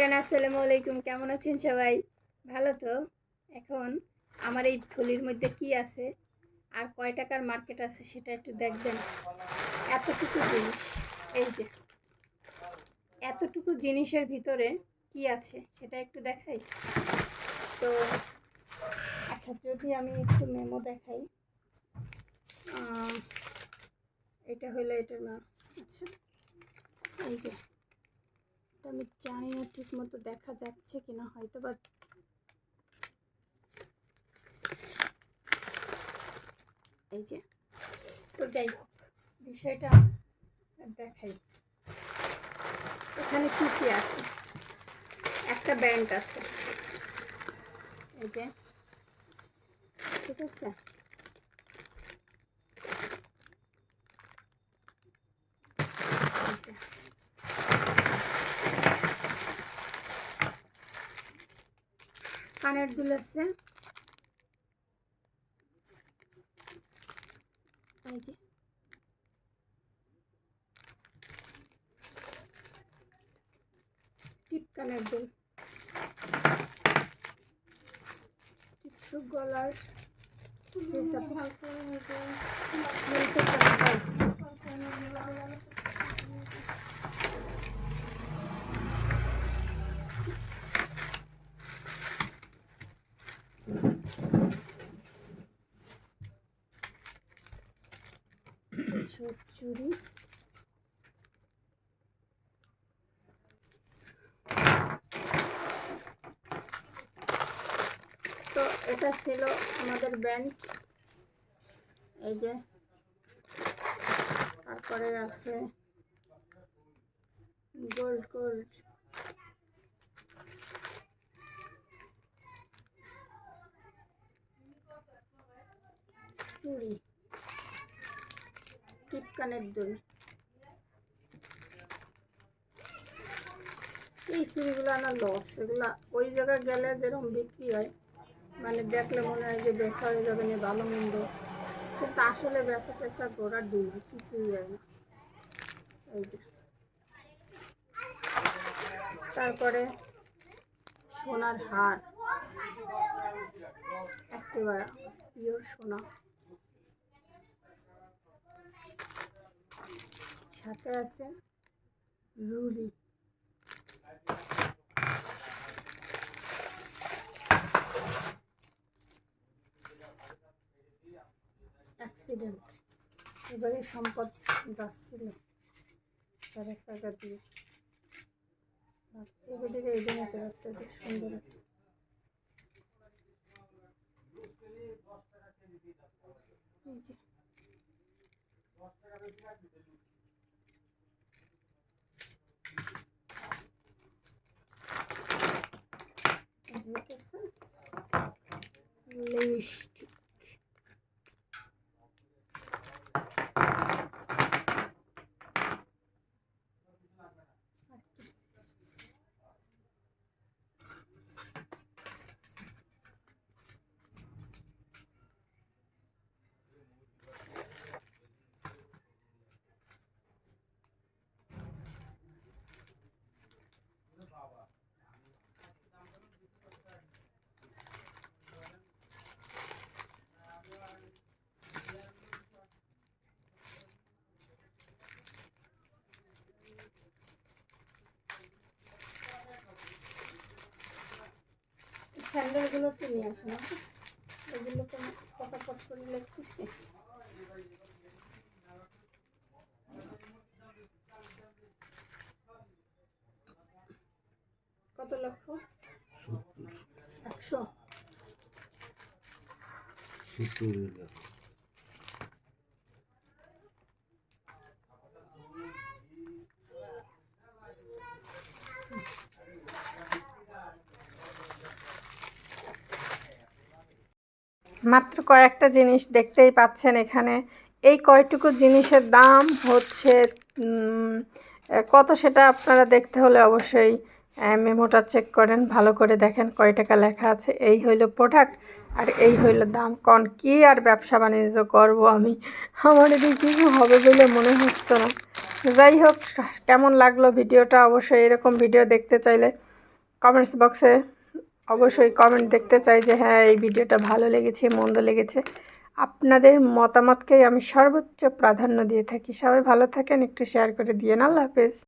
Everyone আসসালামু আলাইকুম। কেমন আছেন সবাই? ভালো তো? এখন আমার এই থলির মধ্যে কি আছে? আর কয় টাকার মার্কেট আছে সেটা একটু দেখবেন। এতটুকু জিনিস, এই যে। এতটুকু জিনিসের ভিতরে কি আছে সেটা একটু দেখাই। তো আচ্ছা যদি আমি একটু মেমো দেখাই। এটা হলো এটা না আচ্ছা। এই যে। এটা আমি জানি না ঠিক মতো দেখা যাচ্ছে কিনা হয়তো বা এই যে, তো যাই হোক, বিষয়টা দেখাই। এখানে কি কি আছে? একটা ব্যাংক আছে। এই যে, ঠিক আছে এই যে। কানের দুল আছে। এই যে। টিপ কানের দুল। কিছু গলার হিসাব চুড়ি তো এটা ছিল আমাদের ব্যান্ড। এই যে তারপরে আছে গোল্ড গোল্ড চুড়ি টিপ কানের দুল। এই চুড়িগুলো না লস এগুলো ওই জায়গায় গেলে যেরকম বিক্রি হয় মানে দেখলে মনে হয় যে বেচা হয়ে যাবে না, ভালো মন্দ। কিন্তু আসলে বেচা টেচা গোড়ার ডিম কিছুই হয় না। এই যে। তারপরে সোনার হার। একেবারে পিওর সোনা। সাথে আছে। রুলি। অ্যাক্সিডেন্ট এবারে সম্পদ যাচ্ছিল। তারা টাকা দিয়ে। এই একটা বেশ সুন্দর আছে। görüştük. স্যান্ডেলগুলো একটু নিয়ে আসো না। এগুলো তো ফটাফট করে লেখতেছি। কত লক্ষ? একশো। সত্তর লাখ মাত্র কয়েকটা জিনিস দেখতেই পাচ্ছেন এখানে। এই কয়টুকু জিনিসের দাম হচ্ছে কত সেটা আপনারা দেখতে হলে অবশ্যই মেমোটা চেক করেন, ভালো করে দেখেন কয় টাকা লেখা আছে। এই হইল প্রোডাক্ট আর এই হইল দাম। কন, কি আর ব্যবসা বাণিজ্য করব আমি? আমার এদিকে কিছু হবে বলে মনে হচ্ছে না। যাই হোক, কেমন লাগল ভিডিওটা? অবশ্যই এরকম ভিডিও দেখতে চাইলে কমেন্টস বক্সে অবশ্যই কমেন্ট দেখতে চাই যে হ্যাঁ এই ভিডিওটা ভালো লেগেছে, মন্দ লেগেছে। আপনাদের মতামতকেই আমি সর্বোচ্চ প্রাধান্য দিয়ে থাকি। সবাই ভালো থাকেন, একটু শেয়ার করে দিয়েন। আল্লাহ হাফেজ।